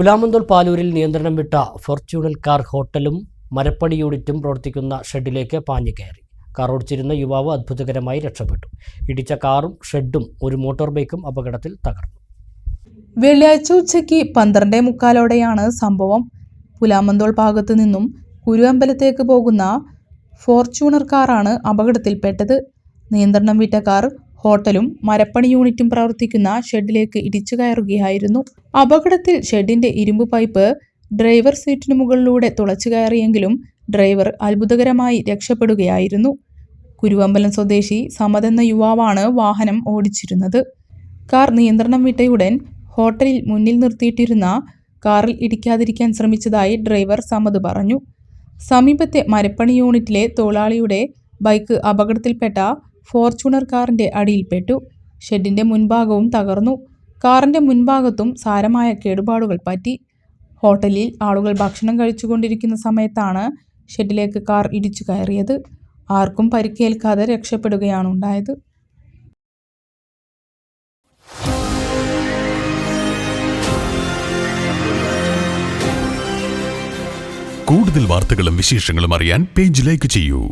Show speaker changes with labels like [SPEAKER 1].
[SPEAKER 1] പുലാമന്തോൾ പാലൂരിൽ നിയന്ത്രണം വിട്ട ഫോർച്യൂണൽ കാർ ഹോട്ടലും മരപ്പണി യൂണിറ്റും പ്രവർത്തിക്കുന്ന ഷെഡിലേക്ക് പാഞ്ഞു കയറി. കാർ ഓടിച്ചിരുന്ന യുവാവ് അത്ഭുതകരമായി രക്ഷപ്പെട്ടു. ഇടിച്ച കാറും ഷെഡും ഒരു മോട്ടോർ ബൈക്കും അപകടത്തിൽ തകർന്നു.
[SPEAKER 2] വെള്ളിയാഴ്ച ഉച്ചയ്ക്ക് പന്ത്രണ്ടേ മുക്കാലോടെയാണ് സംഭവം. പുലാമന്തോൾ ഭാഗത്തു നിന്നും കുരുവമ്പലത്തേക്ക് പോകുന്ന ഫോർച്യൂണർ കാറാണ് അപകടത്തിൽപ്പെട്ടത്. നിയന്ത്രണം വിട്ട കാർ ഹോട്ടലും മരപ്പണി യൂണിറ്റും പ്രവർത്തിക്കുന്ന ഷെഡിലേക്ക് ഇടിച്ചു കയറുകയായിരുന്നു. അപകടത്തിൽ ഷെഡിന്റെ ഇരുമ്പ് പൈപ്പ് ഡ്രൈവർ സീറ്റിനു മുകളിലൂടെ തുളച്ചു കയറിയെങ്കിലും ഡ്രൈവർ അത്ഭുതകരമായി രക്ഷപ്പെടുകയായിരുന്നു. കുരുവമ്പലം സ്വദേശി സമതെന്ന യുവാവാണ് വാഹനം ഓടിച്ചിരുന്നത്. കാർ നിയന്ത്രണം വിട്ടയുടൻ ഹോട്ടലിൽ മുന്നിൽ നിർത്തിയിട്ടിരുന്ന കാറിൽ ഇടിക്കാതിരിക്കാൻ ശ്രമിച്ചതായി ഡ്രൈവർ സമത് പറഞ്ഞു. സമീപത്തെ മരപ്പണി യൂണിറ്റിലെ തൊഴിലാളിയുടെ ബൈക്ക് അപകടത്തിൽപ്പെട്ട ഫോർച്യൂണർ കാറിന്റെ അടിയിൽപ്പെട്ടു. ഷെഡിന്റെ മുൻഭാഗവും തകർന്നു. കാറിന്റെ മുൻഭാഗത്തും സാരമായ കേടുപാടുകൾ പറ്റി. ഹോട്ടലിൽ ആളുകൾ ഭക്ഷണം കഴിച്ചുകൊണ്ടിരിക്കുന്ന സമയത്താണ് ഷെഡിലേക്ക് കാർ ഇടിച്ചു കയറിയത്. ആർക്കും പരിക്കേൽക്കാതെ രക്ഷപ്പെടുകയാണ് ഉണ്ടായത്.
[SPEAKER 3] കൂടുതൽ വാർത്തകളും വിശേഷങ്ങളും അറിയാൻ പേജ് ലൈക്ക് ചെയ്യൂ.